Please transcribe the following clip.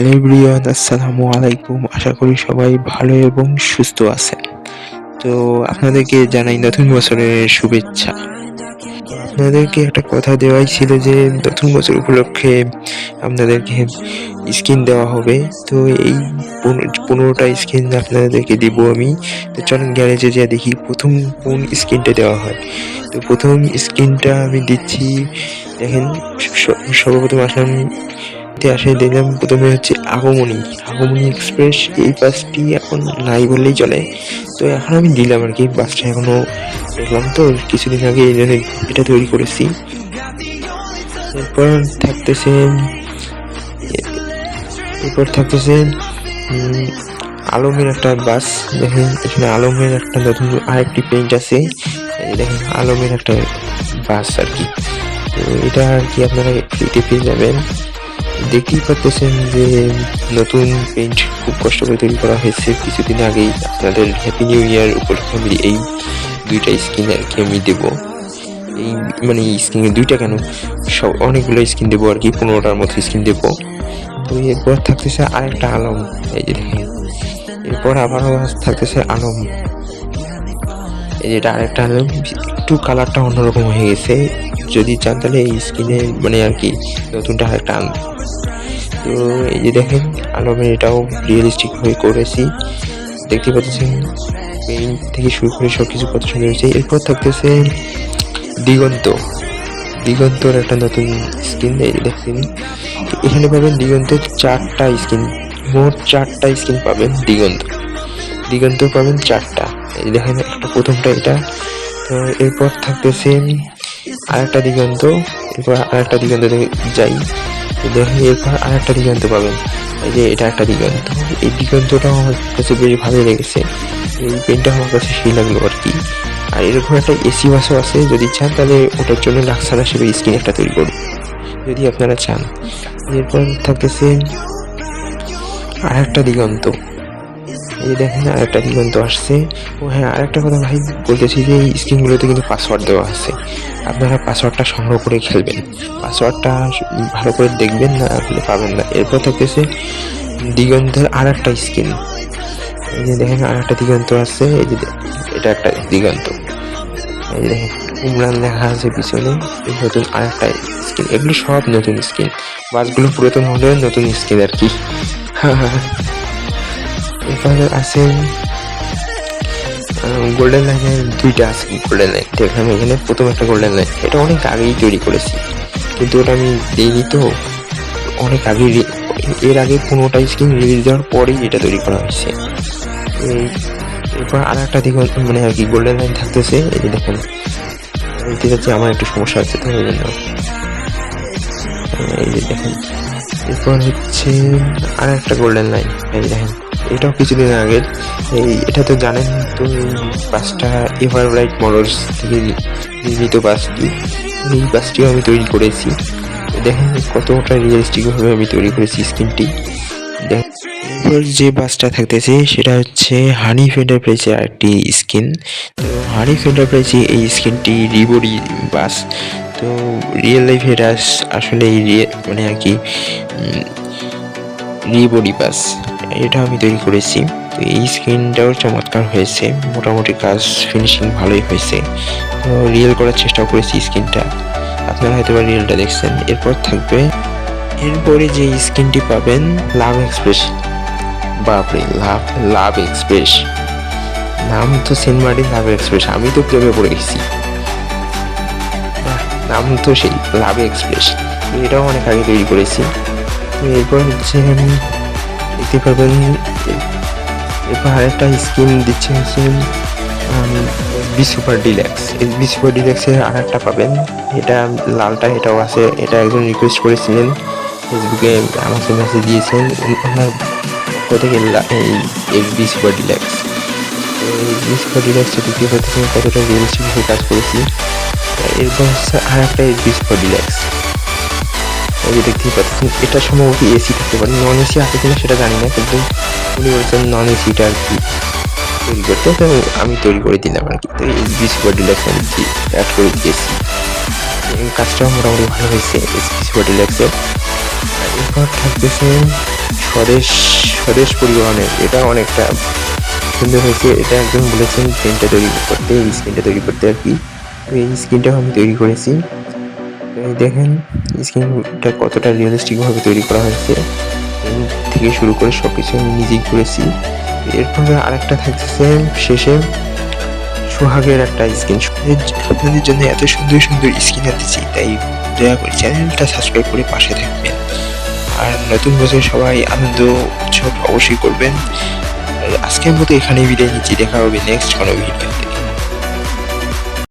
Hello everyone আসসালামু আলাইকুম। আশা করি সবাই ভালো এবং সুস্থ আছেন। তো আপনাদেরকে জানাই নতুন বছরের শুভেচ্ছা। আপনাদেরকে একটা কথা দেওয়াই ছিল যে, নতুন বছর উপলক্ষে আপনাদেরকে স্কিন দেওয়া হবে। তো এই পনেরো- পনেরোটা স্কিন আপনাদেরকে দিব আমি। তো চলেন গ্যারেজে যা দেখি প্রথম কোন স্কিনটা দেওয়া হয়। তো প্রথম স্কিনটা আমি দিচ্ছি, দেখেন সর্বপ্রথম আসলাম আসে দেখলাম প্রথমে হচ্ছে আগমনী। আগমনী এক্সপ্রেস এই বাসটি এখন নাই বললেই চলে। তো এখন আমি দিলাম আর কি বাসটা এখনও দেখলাম তো কিছুদিন আগে এটা তৈরি করেছি। এরপর থাকতেছে এরপর থাকতেছে উম, আলমের একটা বাস দেখেন এখানে আলমের একটা নতুন আরেকটি পেইন্ট আছে। দেখেন আলমের একটা বাস আর কি। তো এটা আর কি আপনারা ফ্রিতে পেয়ে যাবেন। দেখতেই পাচ্ছেন যে নতুন পেইন্ট খুব কষ্ট করে তৈরি করা হয়েছে। কিছুদিন আগেই আপনাদের হ্যাপি নিউ ইয়ার উপলক্ষে আমি এই দুইটা স্কিন আর কি আমি দেবো। এই মানে স্কিন দুইটা কেন? সব অনেকগুলো স্কিন দেবো আর কি পনেরোটার মতো স্কিন দেবো। তো এরপর থাকতেছে আরেকটা আলম, এই যে দেখেন। এরপর আবারও থাকতেছে আলম। এই যেটা আরেকটা আলম, একটু কালারটা অন্যরকম হয়ে গেছে। যদি চান তাহলে এই স্কিনে মানে আর কি নতুনটা আরেকটা আন তো এই যে দেখেন আলমের এটাও রিয়েলিস্টিক হয়ে করেছি। দেখতে পাচ্ছেন পেইন্ট থেকে শুরু করে সব কিছু কত সুন্দর হয়েছে। এরপর থাকতেছে দিগন্ত। দিগন্তর একটা নতুন স্কিন দেখেন। এখানে পাবেন দিগন্তের চারটা স্কিন মোট চারটা স্কিন পাবেন দিগন্ত। দিগন্ত পাবেন চারটা। দেখেন, একটা প্রথমটা এটা। তো এরপর থাকতেছে আরেকটা দিগন্ত, এরপর আরেকটা দিগন্ত দেখে যাই। তো দেখেন এরপর আরেকটা দিগন্ত পাবেন। এই যে এটা একটা দিগন্ত। এই দিগন্তটাও আমার কাছে বেশ ভালো লেগেছে। এই পেনটা আমার কাছে সেই লাগল আর কি। আর এরকম একটা এসি বাসও আছে। যদি চান তাহলে ওটার জন্য লাক্সার হিসেবে স্ক্রিন একটা তৈরি করুন। যদি আপনারা চান। এরপর থাকতেছে আরেকটা দিগন্ত। এই দেখেন আর একটা দিগন্ত আসছে। ও হ্যাঁ আরেকটা কথা ভাই, বলতেছি যে এই স্ক্রিনগুলোতে কিন্তু পাসওয়ার্ড দেওয়া আছে। আপনারা পাসওয়ার্ডটা সংগ্রহ করে খেলবেন। পাসওয়ার্ডটা ভালো করে দেখবেন, না আপনি পাবেন না। এরপর থাকতেছে দিগন্তের আর একটা স্কিন এই যে দেখেন আর একটা দিগন্ত আছে। এই যে এটা একটা দিগন্ত। এই দেখেন, উমরান লেখা আছে পিছনে। এই নতুন আর একটা স্কিন এগুলো সব নতুন স্কিন বাসগুলো পুরাতন হলেও নতুন স্কিন আর কি। এরপরে আছে গোল্ডেন লাইনের দুইটা আছে গোল্ডেন লাইন দেখলাম এখানে প্রথম একটা গোল্ডেন লাইন এটা অনেক আগেই তৈরি করেছি, কিন্তু ওটা আমি দিইনি তো। অনেক আগে এর আগে পনেরোটা স্কিন রিলিজ দেওয়ার পরেই এটা তৈরি করা হয়েছে। এরপর আর একটা দিক মানে আর কি গোল্ডেন লাইন থাকতেছে, এই দেখেন। বলতে যাচ্ছি আমার একটু সমস্যা হচ্ছে তো ওই জন্য। এই যে দেখেন, এরপর হচ্ছে আর একটা গোল্ডেন লাইন এই দেখেন। এটাও কিছুদিন আগের এই এটা তো জানেন তো বাসটা এভার রাইট মোটরস থেকে নির্মিত বাসটি এই বাসটিও আমি তৈরি করেছি। দেখেন কতটা রিয়েলিস্টিক ভাবে আমি তৈরি করেছি স্কিনটি এরপর যে বাসটা থাকতেছে, সেটা হচ্ছে হানি হানিফ এন্টারপ্রাইজের আরেকটি স্কিন তো হানি হানিফ এন্টারপ্রাইজে এই স্কিনটি রিবোরি বাস তো রিয়েল লাইফ এটা আসলে মানে আর কি রিবোরি বাস এটা আমি তৈরি করেছি। তো এই স্ক্রিনটাও চমৎকার হয়েছে। মোটামুটি কাজ ফিনিশিং ভালোই হয়েছে। তো রিয়েল করার চেষ্টা করেছি স্ক্রিনটা আপনারা হয়তো বা রিয়েলটা দেখছেন। এরপর থাকবে এরপরে যে স্ক্রিনটি পাবেন লাভ এক্সপ্রেস বাপরে লাভ লাভ এক্সপ্রেস নাম তো সেনমারি লাভ এক্সপ্রেস আমি তো প্রেমে পড়ে গেছি। নাম তো সেই লাভ এক্সপ্রেস এটাও অনেক আগে তৈরি করেছি। এরপর হচ্ছে দেখতে পাবেন এ- এরপর আরেকটা স্কিন দিচ্ছে হচ্ছে বি সুপার ডিল্যাক্স এই বি সুপার ডিলাক্সের আর একটা পাবেন। এটা লালটা, এটাও আছে। এটা একজন রিকোয়েস্ট করেছিলেন। ফেসবুকে আমাকে মেসেজ দিয়েছেন। ওনার পক্ষ এই বি সুপার ডিল্যাক্স এই বি সুপার ডিলাক্সটা দ্বিতীয় থেকে কতটা রিয়েলিস্টিক কাজ করেছি? এরপর হচ্ছে আর একটা বি সুপার ডিলাক্স এই যে দেখতেই পাচ্ছেন, এটা সম্ভবত এসি থাকতে পারে নন এসি আছে কিনা সেটা জানি না, কিন্তু উনি বলছেন নন এসিটা আর কি তৈরি করতে, তো আমি তৈরি করে দিলাম আর কি। তো এই বিশ বডি ল্যাক্স আমি অ্যাড করে দিয়েছি, এই কাজটাও মোটামুটি ভালো হয়েছে বিশ বডি ল্যাক্সের এরপর থাকতেছে স্বদেশ স্বদেশ পরিবহনের, এটা অনেকটা সুন্দর হয়েছে, এটা একজন বলেছেন পেনটা তৈরি করতে, এই স্ক্রিনটা তৈরি করতে আর কি। এই স্ক্রিনটাও আমি তৈরি করেছি। দেখেন স্ক্রিনটা কতটা রিয়েলিস্টিকভাবে তৈরি করা হয়েছে। থেকে শুরু করে সব কিছু আমি নিজেই করেছি। এরপরে আরেকটা থাকতেছে, শেষে সোহাগের একটা স্ক্রিন আপনাদের জন্য এত সুন্দর সুন্দর স্ক্রিন আনতেছি তাই দয়া করে চ্যানেলটা সাবস্ক্রাইব করে পাশে থাকবেন। আর নতুন বছর সবাই আনন্দ, উৎসব অবশ্যই করবেন। আজকের মতো এখানেই বিদায় নিচ্ছি, দেখা হবে নেক্সট কোনো ভিডিওতে